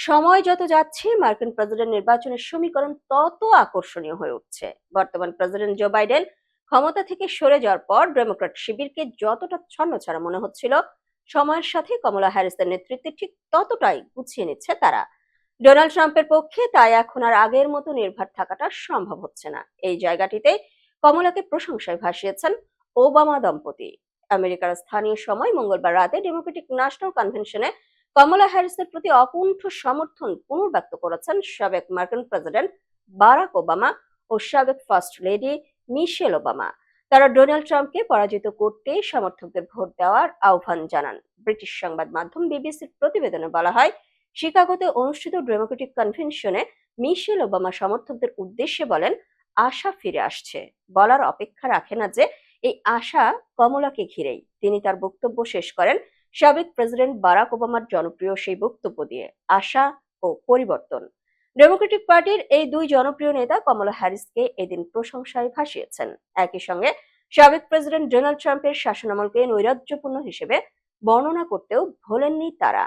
সময় যত যাচ্ছে, মার্কিন প্রেসিডেন্ট নির্বাচনের সমীকরণ তত আকর্ষণীয় হয়ে উঠছে। বর্তমান প্রেসিডেন্ট জো বাইডেন ক্ষমতা থেকে সরে যাওয়ার পর ডেমোক্র্যাট শিবিরকে যতটা ছন্নছাড়া মনে হচ্ছিল, সময়ের সাথে কমলা হ্যারিসের নেতৃত্বে ঠিক ততটাই গুছিয়ে নিচ্ছে তারা। ডোনাল্ড ট্রাম্পের পক্ষে তাই এখন আর আগের মতো নির্ভর থাকাটা সম্ভব হচ্ছে না। এই জায়গাটিতে কমলাকে প্রশংসায় ভাসিয়েছেন ওবামা দম্পতি। আমেরিকার স্থানীয় সময় মঙ্গলবার রাতে ডেমোক্রেটিক ন্যাশনাল কনভেনশনে কমলা হ্যারিসের প্রতি অকুণ্ঠ সমর্থন পুনর্ব্যক্ত করেছেন সাবেক মার্কিন প্রেসিডেন্ট বারাক ওবামা ও সাবেক ফার্স্ট লেডি মিশেল ওবামা। তারা ডোনাল্ড ট্রাম্পকে পরাজিত করতে সমর্থকদের ভোট দেওয়ার আহ্বান জানান। ব্রিটিশ সংবাদ মাধ্যম বিবিসির প্রতিবেদনে বলা হয়, শিকাগোতে অনুষ্ঠিত ডেমোক্রেটিক কনভেনশনে মিশেল ওবামা সমর্থকদের উদ্দেশ্যে বলেন, আশা ফিরে আসছে। বলার অপেক্ষা রাখে না যে এই আশা কমলাকে ঘিরেই। তিনি তার বক্তব্য শেষ করেন সাবেক প্রেসিডেন্ট বারাক ওবামার জনপ্রিয় সেই বক্তব্য দিয়ে আশা ও পরিবর্তন। ডেমোক্রেটিক পার্টির এই দুই জনপ্রিয় নেতা কমলা হ্যারিসকে এদিন প্রশংসায় ভাসিয়েছেন। একই সঙ্গে সাবেক প্রেসিডেন্ট ডোনাল্ড ট্রাম্পের শাসনামলকে নৈরাজ্যপূর্ণ হিসেবে বর্ণনা করতেও ভোলেননি তারা।